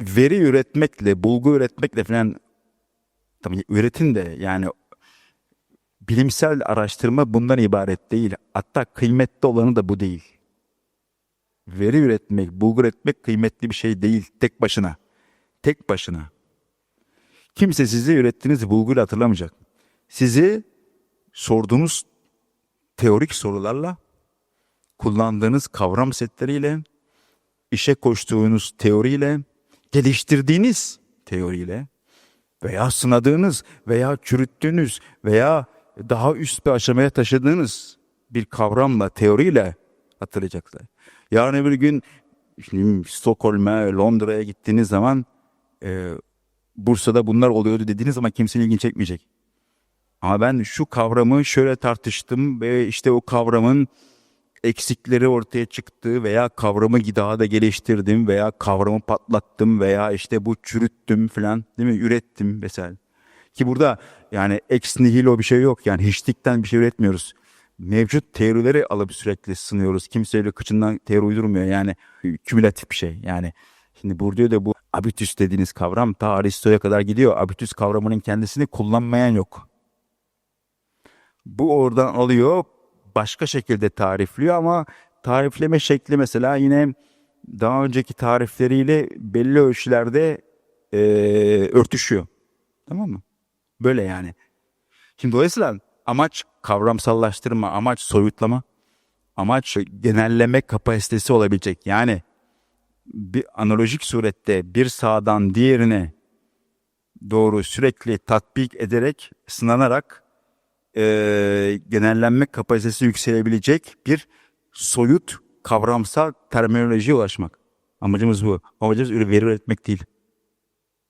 veri üretmekle, bulgu üretmekle falan tabii üretin de yani bilimsel araştırma bundan ibaret değil. Hatta kıymetli olanı da bu değil. Veri üretmek, bulgu üretmek kıymetli bir şey değil tek başına. Tek başına. Kimse sizi ürettiğiniz bulguyla hatırlamayacak. Sizi sorduğunuz teorik sorularla, kullandığınız kavram setleriyle, işe koştuğunuz teoriyle, geliştirdiğiniz teoriyle veya sınadığınız veya çürüttüğünüz veya daha üst bir aşamaya taşıdığınız bir kavramla, teoriyle hatırlayacaklar. Yarın öbür gün şimdi Stockholm'a, Londra'ya gittiğiniz zaman e, Bursa'da bunlar oluyordu dediğiniz zaman kimsenin ilgini çekmeyecek. Ama ben şu kavramı şöyle tartıştım ve işte o kavramın eksikleri ortaya çıktı veya kavramı daha da geliştirdim veya kavramı patlattım veya işte bu çürüttüm falan değil mi ürettim vesaire. Ki burada yani ex nihilo bir şey yok yani hiçlikten bir şey üretmiyoruz. Mevcut teorileri alıp sürekli sınıyoruz. Kimse öyle kıçından teori uydurmuyor yani kümülatif bir şey yani. Şimdi burada da bu abitus dediğiniz kavram ta Aristo'ya kadar gidiyor. Abitus kavramının kendisini kullanmayan yok. Bu oradan alıyor başka şekilde tarifliyor ama tarifleme şekli mesela yine daha önceki tarifleriyle belli ölçülerde e, örtüşüyor. Tamam mı? Böyle yani. Şimdi dolayısıyla amaç kavramsallaştırma, amaç soyutlama, amaç genelleme kapasitesi olabilecek. Yani bir analojik surette bir sağdan diğerine doğru sürekli tatbik ederek, sınanarak e, genellenme kapasitesi yükselebilecek bir soyut kavramsal terminolojiye ulaşmak. Amacımız bu. Amacımız veri üretmek değil.